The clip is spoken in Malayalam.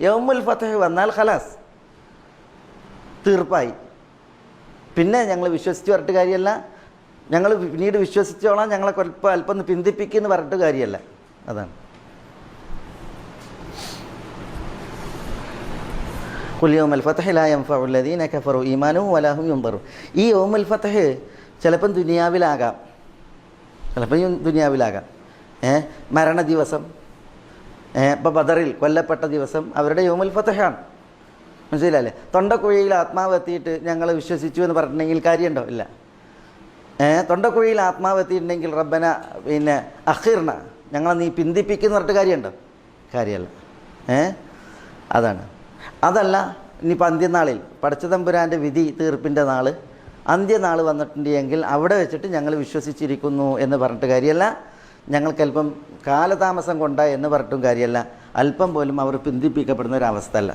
യൗമുൽ ഫത്തഹ് വന്നാൽ ഖലാസ്. തീർപ്പായി. പിന്നെ ഞങ്ങൾ വിശ്വസിച്ച് പറഞ്ഞിട്ട് കാര്യമല്ല ഞങ്ങൾ പിന്നീട് വിശ്വസിച്ചോളാം. ഞങ്ങളെ കുഴപ്പം അല്പം ഒന്ന് പിന്തിപ്പിക്കുന്നു പറഞ്ഞിട്ട് കാര്യമല്ല അതാണ്. കുലിയോമൽ യോമൽ ഫത്തഹ് ലാ യൻഫഉ അല്ലദീന കഫറു ഈമാനും വലാഹും യുൻദറുൻ ഈ യോമുൽ ഫത്തഹ് ചിലപ്പം ദുനിയാവിലാകാം. ചിലപ്പം ദുനിയാവിലാകാം. ഏ? മരണ ദിവസം ഏ ഇപ്പം ബദറിൽ കൊല്ലപ്പെട്ട ദിവസം അവരുടെ യോമുൽ ഫത്തഹാണ് മനസ്സിലല്ലേ തൊണ്ടക്കുഴിയിൽ ആത്മാവ് എത്തിയിട്ട് ഞങ്ങൾ വിശ്വസിച്ചു എന്ന് പറഞ്ഞിട്ടുണ്ടെങ്കിൽ കാര്യമുണ്ടോ? ഇല്ല. തൊണ്ടക്കുഴിയിൽ ആത്മാവ് എത്തിയിട്ടുണ്ടെങ്കിൽ റബ്ബന പിന്നെ അഹീർണ ഞങ്ങളെ നീ പിന്തിപ്പിക്കുന്ന പറഞ്ഞിട്ട് കാര്യമുണ്ടോ? കാര്യമല്ല. ഏ അതാണ്. അതല്ല ഇനിയിപ്പോൾ അന്ത്യനാളിൽ പടച്ചതമ്പുരാന്റെ വിധി തീർപ്പിന്റെ നാൾ അന്ത്യനാൾ വന്നിട്ടുണ്ടെങ്കിൽ അവിടെ വെച്ചിട്ട് ഞങ്ങൾ വിശ്വസിച്ചിരിക്കുന്നു എന്ന് പറഞ്ഞിട്ട് കാര്യമല്ല. ഞങ്ങൾക്കല്പം കാലതാമസം കൊണ്ട എന്ന് പറഞ്ഞിട്ടും കാര്യമല്ല അല്പം പോലും അവർ പിന്തിപ്പിക്കപ്പെടുന്ന ഒരു അവസ്ഥ അല്ല.